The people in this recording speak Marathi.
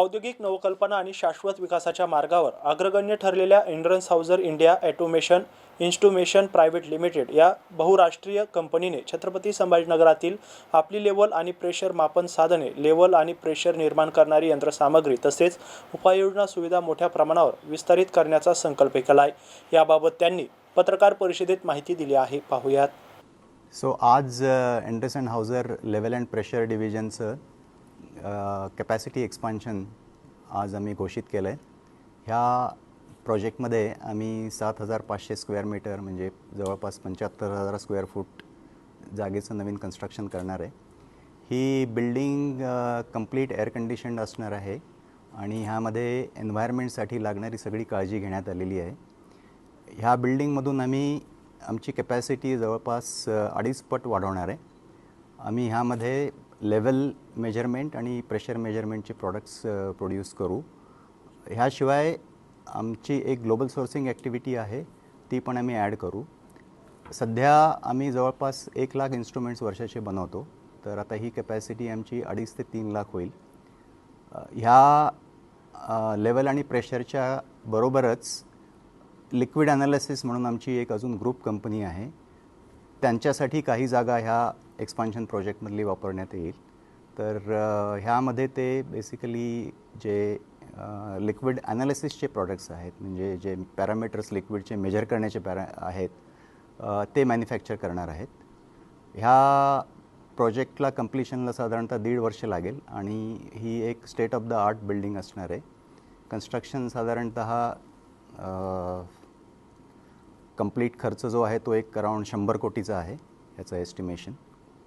औद्योगिक नवकल्पना आणि शाश्वत विकासाच्या मार्गावर अग्रगण्य ठरलेल्या Endress Hauser India automation instrumentation private limited या बहुराष्ट्रीय कंपनीने छत्रपती संभाजीनगरातील आपली लेवल आणि प्रेशर मापन साधने लेवल आणि प्रेशर निर्माण करणारी यंत्रसामग्री तसेच उपाययोजना सुविधा मोठ्या प्रमाणावर विस्तारित करण्याचा संकल्प केला आहे. याबाबत त्यांनी पत्रकार परिषदेत माहिती दिली आहे. पाहूयात. सो आज Endress and Hauser level and pressure डिव्हिजनचं capacity expansion आज आम्ही घोषित केलं आहे ह्या प्रोजेक्टमध्ये आम्ही सात हजार पाचशे स्क्वेअर मीटर म्हणजे जवळपास पंच्याहत्तर हजार स्क्वेअर फूट जागेचं नवीन कन्स्ट्रक्शन करणार आहे. ही बिल्डिंग कंप्लीट एअर कंडिशन्ड असणार आहे आणि ह्यामध्ये एन्व्हायरमेंटसाठी लागणारी सगळी काळजी घेण्यात आलेली आहे. ह्या बिल्डिंगमधून आम्ही आमची कॅपॅसिटी जवळपास अडीच पट वाढवणार आहे. आम्ही ह्यामध्ये लेवल मेजरमेंट आणि प्रेशर मेजरमेंटचे प्रॉडक्ट्स प्रोड्यूस करू. ह्याशिवाय आमची एक ग्लोबल सोर्सिंग ॲक्टिव्हिटी आहे ती पण आम्ही ॲड करू. सध्या आम्ही जवळपास एक लाख इन्स्ट्रुमेंट्स वर्षाचे बनवतो तर आता ही कॅपॅसिटी आमची अडीच ते तीन लाख होईल. ह्या लेवल आणि प्रेशरच्या बरोबरच लिक्विड ॲनालिसिस म्हणून आमची एक अजून ग्रुप कंपनी आहे. त्यांच्यासाठी काही जागा ह्या एक्सपान्शन प्रोजेक्टमधली वापरण्यात येईल. तर ह्यामध्ये ते बेसिकली जे लिक्विड ॲनालिसिसचे प्रॉडक्ट्स आहेत म्हणजे जे पॅरामीटर्स लिक्विडचे मेजर करण्याचे पॅरा आहेत ते मॅन्युफॅक्चर करणार आहेत. ह्या प्रोजेक्टला कम्प्लिशनला साधारणतः दीड वर्ष लागेल आणि ही एक state of the art building असणार आहे. कन्स्ट्रक्शन साधारणतः कंप्लीट खर्च जो आहे तो एक अराउंड शंभर कोटीचा आहे याचं एस्टिमेशन